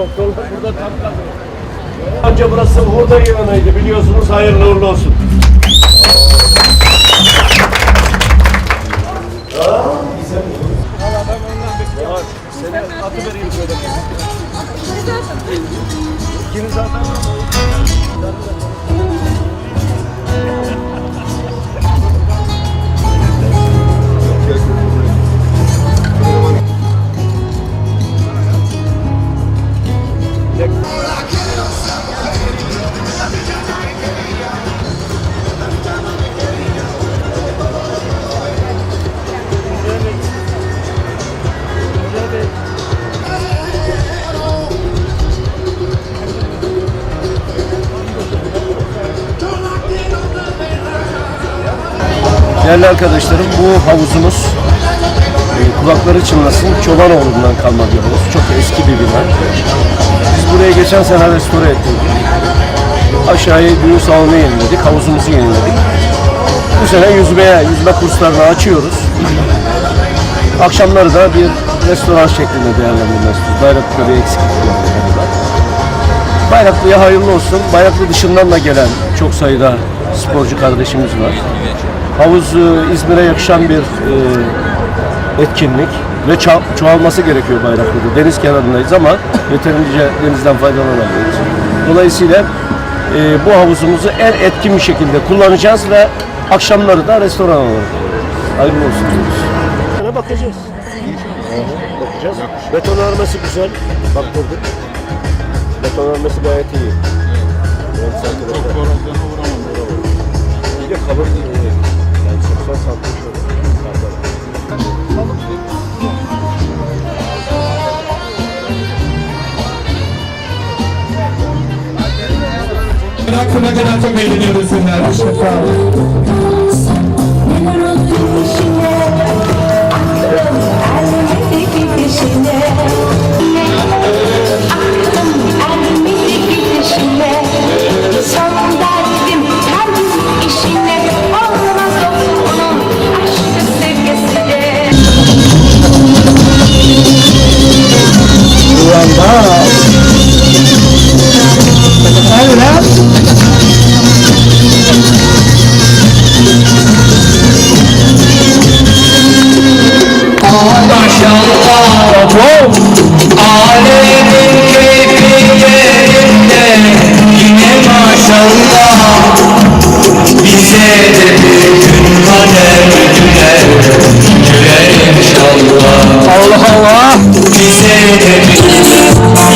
doktorlar burada tam Anca burası hurda yığınıydı biliyorsunuz hayırlı uğurlu olsun. İkiniz zaten Değerli arkadaşlarım bu havuzumuz e, kulakları çınlasın Çobanoğlu'ndan kalma bir havuz. Çok eski bir bina. Biz burayı geçen sene restore ettik. Aşağıya düğün salonu yeniledik, havuzumuzu yeniledik. Bu sene yüzmeye, yüzme kurslarını açıyoruz. Akşamları da bir restoran şeklinde değerlendirmek istiyoruz. Bayraklı'da bir eksiklik yok. Bayraklı'ya hayırlı olsun. Bayraklı dışından da gelen çok sayıda sporcu kardeşimiz var. Havuz e, İzmir'e yakışan bir e, etkinlik ve ço- çoğalması gerekiyor Bayraklı'da. Deniz kenarındayız ama yeterince denizden faydalanamıyoruz. Dolayısıyla e, bu havuzumuzu en etkin bir şekilde kullanacağız ve akşamları da restoran olarak. Hayırlı olsun diyoruz. Sana bakacağız. Bakacağız. Betonarmesi güzel. Baktırdık. Betonarmesi gayet iyi. Yani santimetre. Bir de kalın değil. Yani 80 santim şöyle. Aklıma kadar çok eğleniyoruz sizler. Neler çok Alemin keyfi yerinde Yine maşallah Bize de bir gün kader güler Güler inşallah Allah Allah Bize de bir Yeniden